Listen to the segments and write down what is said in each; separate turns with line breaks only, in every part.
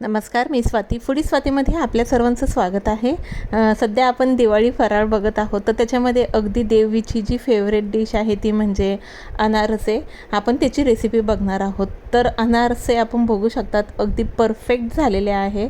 नमस्कार मी स्वाती. फुडी स्वातीमध्ये आपल्या सर्वांचं स्वागत आहे. सध्या आपण दिवाळी फराळ बघत आहोत. तर त्याच्यामध्ये अगदी देवीची जी फेवरेट डिश आहे ती म्हणजे अनारसे. आपण त्याची रेसिपी बघणार आहोत. तर अनारसे आपण बघू शकतात. अगदी परफेक्ट झालेले आहे.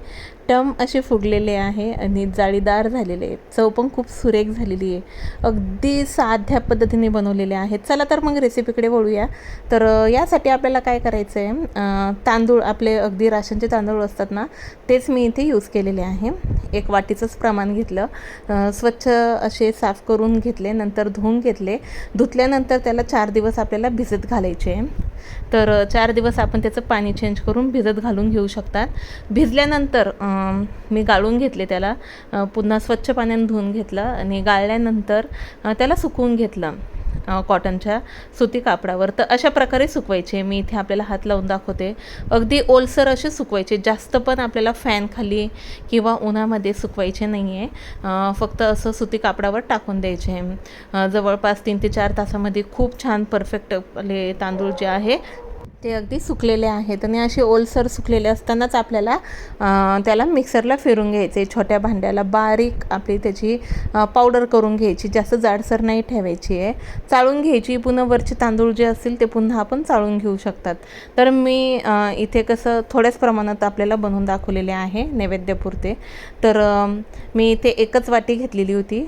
टम असे फुगलेले आहे आणि जाळीदार झालेले आहे चव पण खूप सुरेख झालेली आहे. अगदी साध्या पद्धतीने बनवलेले आहेत. चला तर मग रेसिपीकडे वळूया. तर यासाठी आपल्याला काय करायचं आहे तांदूळ आपले अगदी राशनचे तांदूळ असतात ना तेच मी इथे यूज केलेले आहे. एक वाटीचंच प्रमाण घेतलं. स्वच्छ असे साफ करून घेतले नंतर धुवून घेतले. धुतल्यानंतर त्याला चार दिवस आपल्याला भिजत घालायचे. आहे तर चार दिवस आपण त्याचं पाणी चेंज करून भिजत घालून घेऊ शकतात. भिजल्यानंतर मी गाळून घेतले त्याला. पुन्हा स्वच्छ पाण्याने धुवून घेतलं आणि गाळल्यानंतर त्याला सुकवून घेतलं. कॉटनच्या सुती कापडावर. तर अशा प्रकारे सुकवायचे. मी इथे आपल्याला हात लावून दाखवते. अगदी ओलसर असे सुकवायचे. जास्त पण आपल्याला फॅन खाली किंवा उन्हामध्ये सुकवायचे नाही आहे फक्त असं सुती कापडावर टाकून द्यायचे. जवळपास तीन ते चार तासामध्ये खूप छान परफेक्ट आपले तांदूळ जे आहे ते अगदी सुकलेले आहेत आणि असे ओलसर सुकलेले असतानाच आपल्याला त्याला मिक्सरला फिरून घ्यायचे छोट्या भांड्याला बारीक आपली त्याची पावडर करून घ्यायची जास्त जाडसर नाही ठेवायची आहे. चाळून घ्यायची पुन्हा वरचे तांदूळ जे असतील ते पुन्हा आपण चाळून घेऊ शकतात. तर मी इथे कसं थोड्याच प्रमाणात आपल्याला बनवून दाखवलेले आहे नैवेद्यपुरते. तर मी इथे एकच वाटी घेतलेली होती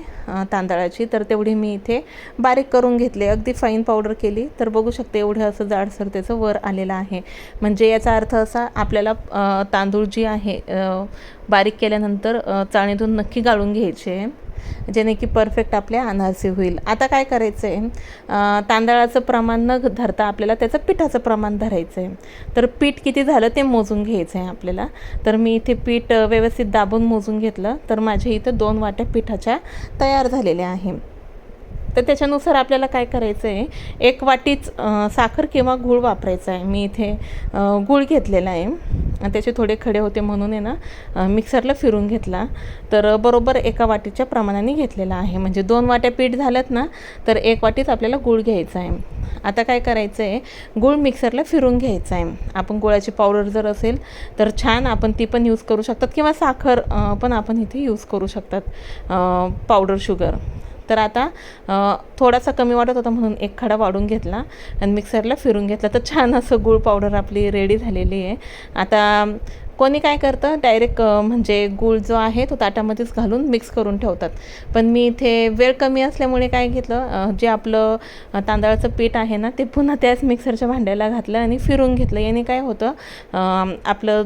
तांदळाची तर तेवढी मी इथे बारीक करून घेतले अगदी फाईन पावडर केली. तर बघू शकते एवढं असं जाडसर त्याचं वर आलेला आहे. म्हणजे याचा अर्थ असा आपल्याला तांदूळ जी आहे बारीक केल्यानंतर चाळणीतून नक्की गाळून घ्यायचे जेणे की परफेक्ट आपल्या अनारसी होईल. आता काय करायचं आहे तांदळाचं प्रमाण न धरता आपल्याला त्याचं पिठाचं प्रमाण धरायचं आहे तर पीठ किती झालं ते मोजून घ्यायचं आहे आपल्याला. तर मी इथे पीठ व्यवस्थित दाबून मोजून घेतलं. तर माझ्या इथं दोन वाट्या पिठाच्या तयार झालेल्या आहे. तर त्याच्यानुसार आपल्याला काय करायचं आहे एक वाटीच साखर किंवा गूळ वापरायचा आहे. मी इथे गूळ घेतलेला आहे. आणि त्याचे थोडे खडे होते म्हणून आहे ना मिक्सरला फिरून घेतला. तर बरोबर एका वाटीच्या प्रमाणाने घेतलेला आहे. म्हणजे दोन वाट्या पीठ झाल्यात ना तर एक वाटीच आपल्याला गूळ घ्यायचा आहे. आता काय करायचं आहे गूळ मिक्सरला फिरून घ्यायचा आहे. आपण गुळाची पावडर जर असेल तर छान आपण ती पण यूज करू शकतात. किंवा साखर पण आपण इथे यूज करू शकतात. Powder sugar. तर आता थोडासा कमी वाटत होता म्हणून एक खडा वाढून घेतला आणि मिक्सरला फिरून घेतला. तर छान असं गूळ पावडर आपली रेडी झालेली आहे. आता कोणी काय करतं डायरेक्ट म्हणजे गूळ जो आहे तो ताटामध्येच घालून मिक्स करून ठेवतात. पण मी इथे वेळ कमी असल्यामुळे काय घेतलं जे आपलं तांदळाचं पीठ आहे ना ते पुन्हा त्याच मिक्सरच्या भांड्याला घातलं आणि फिरून घेतलं. याने काय होतं आपलं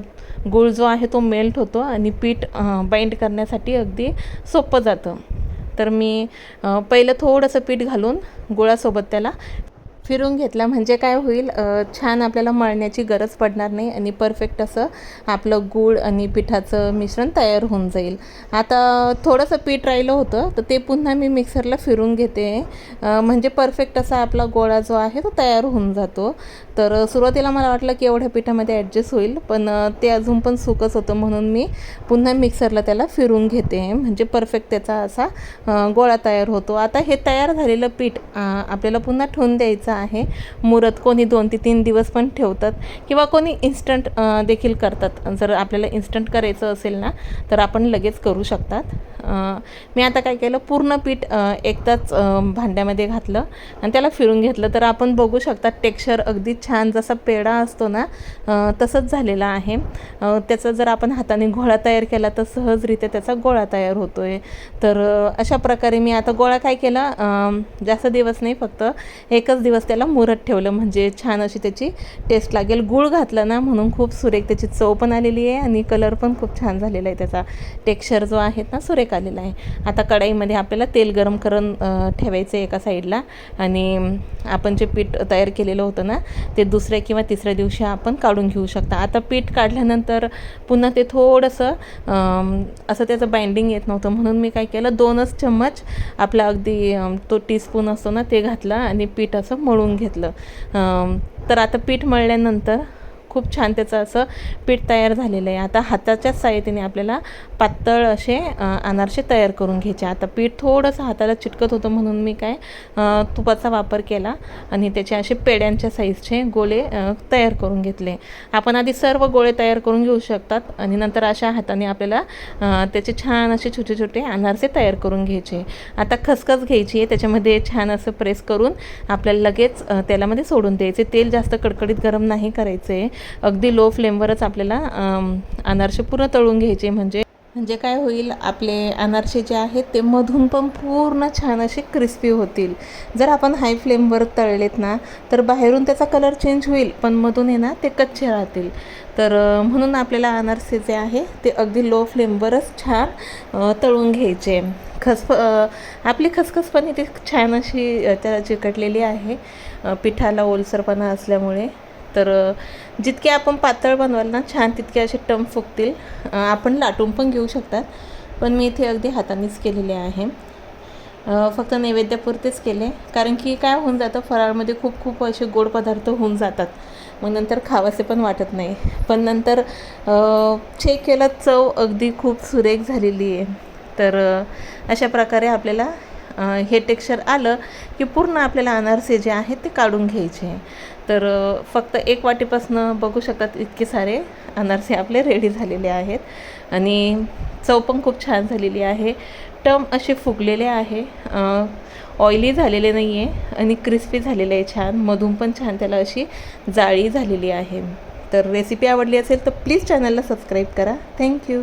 गूळ जो आहे तो मेल्ट होतो आणि पीठ बाइंड करण्यासाठी अगदी सोपं जातं. तर मी पहिलं थोडंसं पीठ घालून गुळासोबत त्याला फिरून घेतला म्हणजे काय होईल छान आपल्याला मळण्याची गरज पडणार नाही आणि परफेक्ट असं आपलं गूळ आणि पिठाचं मिश्रण तयार होऊन जाईल. आता थोडंसं पीठ राहिलं होतं तर ते पुन्हा मी मिक्सरला फिरून घेते. म्हणजे परफेक्ट असा आपला गोळा जो आहे तो तयार होऊन जातो. तर सुरुवातीला मला वाटलं की एवढ्या पिठामध्ये ॲडजस्ट होईल पण ते अजून पण सुकच होतं म्हणून मी पुन्हा मिक्सरला त्याला फिरून घेते. म्हणजे परफेक्ट त्याचा असा गोळा तयार होतो. आता हे तयार झालेलं पीठ आपल्याला पुन्हा ठेवून द्यायचं आहे. मुरत कोणी दोन ते तीन दिवस पण ठेवतात किंवा कोणी इन्स्टंट देखील करतात. जर आपल्याला इन्स्टंट करायचं असेल ना तर आपण लगेच करू शकतात. मी आता काय केलं पूर्ण पीठ एकदाच भांड्यामध्ये घातलं आणि त्याला फिरून घेतलं. तर आपण बघू शकता टेक्स्चर अगदी छान जसा पेढा असतो ना तसंच झालेला आहे. त्याचा जर आपण हाताने गोळा तयार केला तर सहजरित्या त्याचा गोळा तयार होतो आहे तर अशा प्रकारे मी आता गोळा काय केला जास्त दिवस नाही फक्त एकच दिवस त्याला मुरत ठेवलं. म्हणजे छान अशी त्याची टेस्ट लागेल. गूळ घातला ना म्हणून खूप सुरेख त्याची चव पण आलेली आहे आणि कलर पण खूप छान झालेला आहे त्याचा. टेक्स्चर जो आहे ना सुरेख आलेला आहे. आता कढाईमध्ये आपल्याला तेल गरम करून ठेवायचं आहे एका साईडला. आणि आपण जे पीठ तयार केलेलं होतं ना ते दुसऱ्या किंवा तिसऱ्या दिवशी आपण काढून घेऊ शकता. आता पीठ काढल्यानंतर पुन्हा ते थोडंसं असं त्याचं बाइंडिंग येत नव्हतं. म्हणून मी काय केलं दोनच चम्मच आपला अगदी तो टीस्पून असतो ना ते घातला आणि पीठ असं मळून घेतलं. तर आता पीठ मळल्यानंतर खूप छान त्याचं असं पीठ तयार झालेलं आहे. आता हाताच्याच साहाय्याने आपल्याला पातळ असे अनारसे तयार करून घ्यायचे. आता पीठ थोडंसं हाताला चिटकत होतं म्हणून मी काय तुपाचा वापर केला आणि त्याचे असे पेड्यांच्या साईजचे गोळे तयार करून घेतले. आपण आधी सर्व गोळे तयार करून घेऊ शकतात आणि नंतर अशा हाताने आपल्याला त्याचे छान असे छोटे छोटे अनारसे तयार करून घ्यायचे. आता खसखस घ्यायची आहे त्याच्यामध्ये छान असं प्रेस करून आपल्याला लगेच तेलामध्ये सोडून द्यायचे. तेल जास्त कडकडीत गरम नाही करायचं. आहे अगदी लो फ्लेमवरच आपल्याला अनारसे पूर्ण तळून घ्यायचे. म्हणजे म्हणजे काय होईल आपले अनारसे जे आहेत ते मधून पण पूर्ण छान असे क्रिस्पी होतील. जर आपण हाय फ्लेमवर तळलेत ना तर बाहेरून त्याचा कलर चेंज होईल पण मधून आहे ना ते कच्चे राहतील. तर म्हणून आपल्याला अनारसे जे आहे ते अगदी लो फ्लेमवरच छान तळून घ्यायचे. खसफ आपली खसखस पण इथे छान अशी त्याला चिकटलेली आहे. पिठाला ओलसरपणा असल्यामुळे. तर जितके आपण पातळ बनवाल ना छान तितके असे टम फुगतील. आपण लाटून पण घेऊ शकतात. पण मी इथे अगदी हातानेच केलेले आहे. फक्त नैवेद्यापुरतेच केले. कारण की काय होऊन जातं फराळमध्ये खूप खूप असे गोड पदार्थ होऊन जातात. मग नंतर खावासे पण वाटत नाही. पण नंतर चेक केलं चव अगदी खूप सुरेख झालेली आहे. तर अशा प्रकारे आपल्याला हे टेक्स्चर आलं की पूर्ण आपल्याला अनारसे जे आहेत ते काढून घ्यायचे. तर फक्त एक वाटीपासनं बघू शकतात इतके सारे अनारसे आपले रेडी झालेले आहेत. आणि चव पण खूप छान झालेली आहे. टम असे फुगलेले आहे. ऑइली झालेले नाही आहे आणि क्रिस्पी झालेले आहे छान. मधून पण छान त्याला अशी जाळी झालेली आहे. तर रेसिपी आवडली असेल तर प्लीज चॅनलला सबस्क्राईब करा. थँक्यू